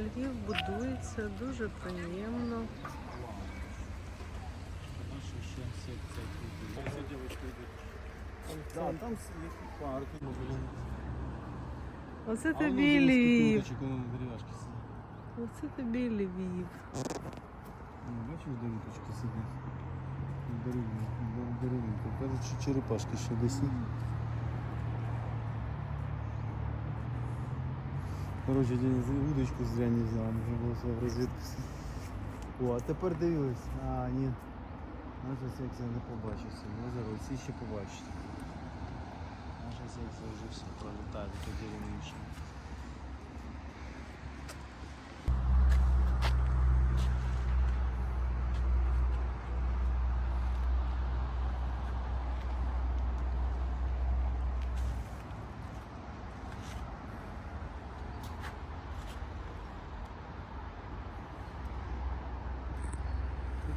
Львів будується дуже приємно. Наша ще секція культури. Ось дівчатка йде. Да, там парк. Оце тобі Львів. Чекуємо дерев'яшки сидять. Оце тобі Львів. Ну, Бачиш, дерев'яшки сидять. Дерев'янка. Кажуть, що черепашки ще десь є. Коротше, Денис удочку зря не взяв, можна було себе в розвідку. О, а тепер дивились. А, ні. Наша секція не побачить сьогодні. Озеро, всі ще побачать. Наша секція вже все пролітає, тоді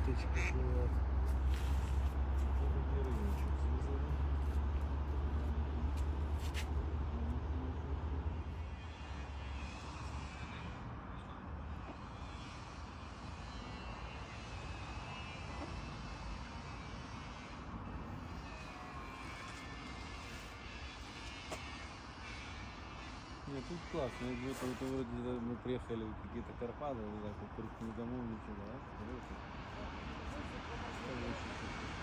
değişik bir. Нет, тут классно. Говорю, это вроде мы приехали в какие-то Карпаты, вот так вот, ни домов, ничего? Смотрите. Скажи,